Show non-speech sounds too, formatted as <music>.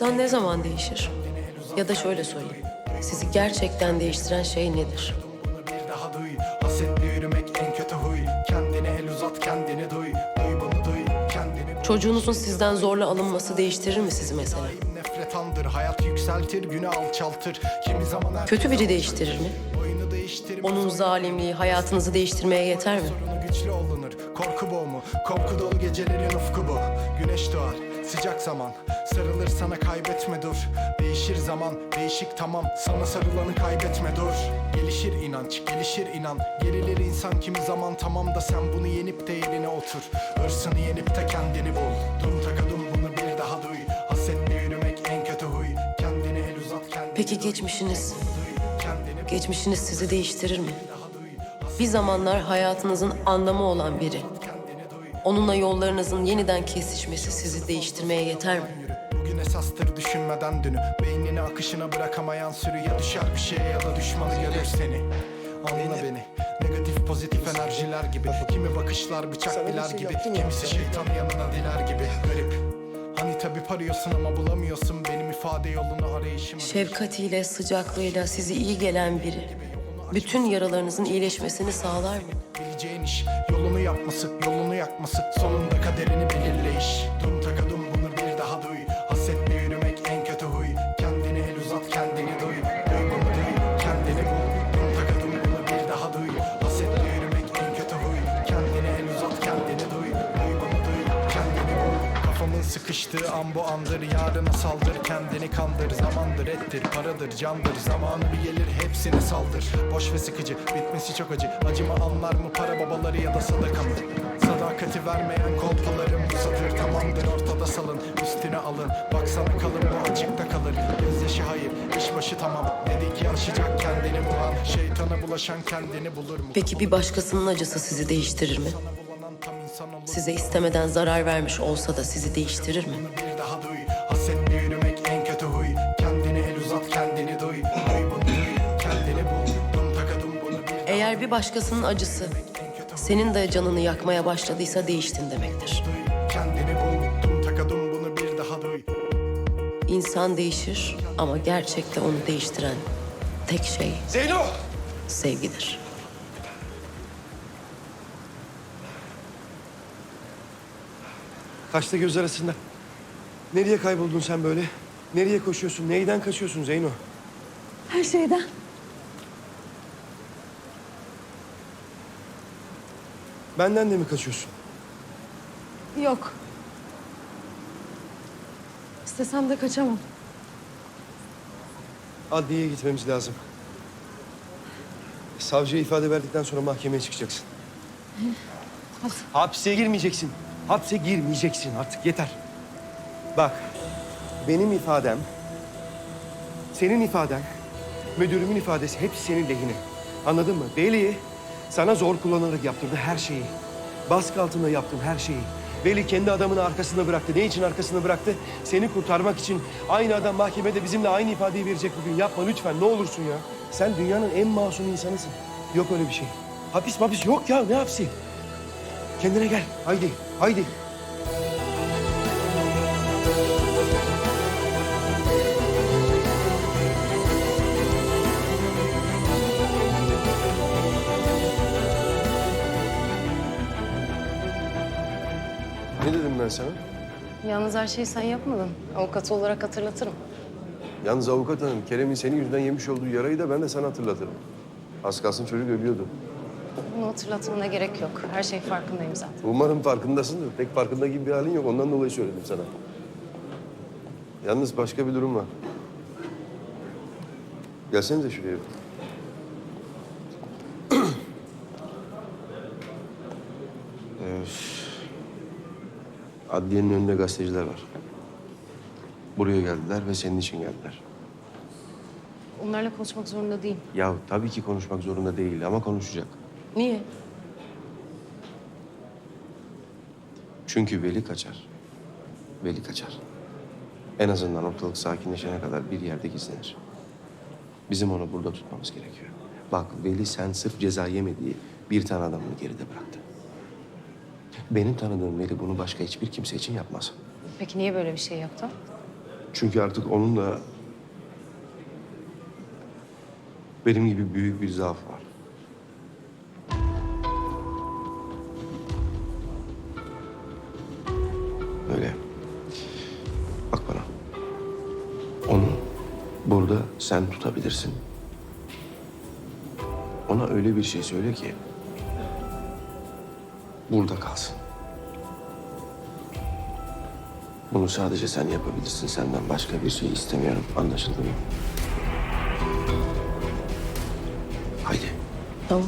İnsan ne zaman değişir? Ya da şöyle sorayım. Sizi gerçekten değiştiren şey nedir? Bunu bir daha duy. Hasetli yürümek en kötü huy. Kendine el uzat kendini duy. Duy bunu duy. Kendini duy. Çocuğunuzun sizden zorla alınması değiştirir mi sizi mesela? Nefret andır. Hayat yükseltir günü alçaltır. Kimi zaman Kötü biri değiştirir mi? Onun zalimliği hayatınızı değiştirmeye yeter mi? Sorunu güçlü olunur. Korku boğumu Korku dolu gecelerin ufku bu. Güneş doğar Sıcak zaman Sarılır sana kaybetme dur. Değişir zaman Değişik tamam. Sana sarılanı kaybetme dur. Gelişir inanç Gelişir inan. Gerilir insan kimi zaman tamam da sen bunu yenip de yerine otur. Hırsını yenip de kendini bul. Dum takadum bunu bir daha duy. Hasetle yürümek en kötü huy. Kendini el uzat kendini Peki geçmişiniz, duy Kendini geçmişiniz sizi değiştirir mi? Bir zamanlar hayatınızın anlamı olan biri. Onunla yollarınızın yeniden kesişmesi sizi değiştirmeye yeter mi? Bugün esastır düşünmeden dünü Beynini akışına bırakamayan sürü Ya düşer bir şeye ya da düşmanı görür seni. Anla beni. Negatif pozitif enerjiler gibi. Kimi bakışlar bıçak biler gibi. Kimisi şeytan yanına diler gibi. Garip. Hani tabi arıyorsun ama bulamıyorsun. Benim ifade yolunu arayışımı Şefkatiyle, sıcaklığıyla sizi iyi gelen biri. Bütün yaralarınızın iyileşmesini sağlar mı? Bileceğin iş Yolunu yapması, yolunu yakması Sonunda kaderini belirleyiş Dum takadum bunu sıkıştığı an bu andır Yarına saldır. Kendini kandır Zamandır ettir paradır candır. Zamanı bir gelir hepsine saldır. Boş ve sıkıcı bitmesi çok acı. Acımı anlar mı para babaları ya da sadaka mı? Sadakati vermeyen kolpalarım bu satır Tamamdır ortada salın üstüne alın. Baksana kalın bu açıkta kalır. Gözyaşı hayır iş başı tamam. Dedik yaşayacak kendini bulan. Şeytana bulaşan kendini bulur mu? Peki bir başkasının acısı sizi değiştirir mi? Size istemeden zarar vermiş olsa da sizi değiştirir mi? bir daha duy. Hasetle yürümek en kötü huy. Kendini el uzat kendini duy. Duy bunu duy. Kendini bul. Dum takadum bunu bir Eğer bir başkasının acısı senin de canını yakmaya başladıysa değiştin demektir. duy. Kendini bul. Dum takadum bunu bir daha duy. İnsan değişir ama gerçekte onu değiştiren tek şey Zeyno! sevgidir. Kaçta göz arasında. Nereye kayboldun sen böyle? Nereye koşuyorsun? Neyden kaçıyorsun Zeyno? Her şeyden. Benden de mi kaçıyorsun? Yok. İstesem de kaçamam. Adliyeye gitmemiz lazım. Savcıya ifade verdikten sonra mahkemeye çıkacaksın. Hadi. Hapse girmeyeceksin. Hapse girmeyeceksin artık yeter. Bak, benim ifadem, senin ifaden, müdürümün ifadesi hepsi senin lehine. Anladın mı? Veli sana zor kullanarak yaptırdı her şeyi. Baskı altında yaptım her şeyi. Veli kendi adamını arkasında bıraktı. Ne için arkasında bıraktı? Seni kurtarmak için. Aynı adam mahkemede bizimle aynı ifadeyi verecek bugün. Yapma lütfen ne olursun ya. Sen dünyanın en masum insanısın. Yok öyle bir şey. Hapis mapis yok ya ne hapsi? Kendine gel. Haydi, haydi. Ne dedim ben sana? Yalnız her şeyi sen yapmadın. Avukatı olarak hatırlatırım. Yalnız avukat hanım, Kerem'in senin yüzünden yemiş olduğu yarayı da ben de sana hatırlatırım. Az kalsın çocuk ölüyordu. Bunu hatırlatmana gerek yok. Her şey farkındayım zaten. Umarım farkındasındır. Pek farkında gibi bir halin yok. Ondan dolayı söyledim sana. Yalnız başka bir durum var. Gelsenize şuraya. <clears throat> Öf. Adliyenin önünde gazeteciler var. Buraya geldiler ve senin için geldiler. Onlarla konuşmak zorunda değilim. Ya tabii ki konuşmak zorunda değil ama konuşacak. Niye? Çünkü Veli kaçar. Veli kaçar. En azından ortalık sakinleşene kadar bir yerde gizlenir. Bizim onu burada tutmamız gerekiyor. Bak Veli sen sırf ceza yemediği bir tane adamını geride bıraktı. Benim tanıdığım Veli bunu başka hiçbir kimse için yapmaz. Peki niye böyle bir şey yaptı? Çünkü artık onun da benim gibi büyük bir zaaf var. Burada sen tutabilirsin. Ona öyle bir şey söyle ki burada kalsın. Bunu sadece sen yapabilirsin. Senden başka bir şey istemiyorum. Anlaşıldı mı? Haydi. Tamam.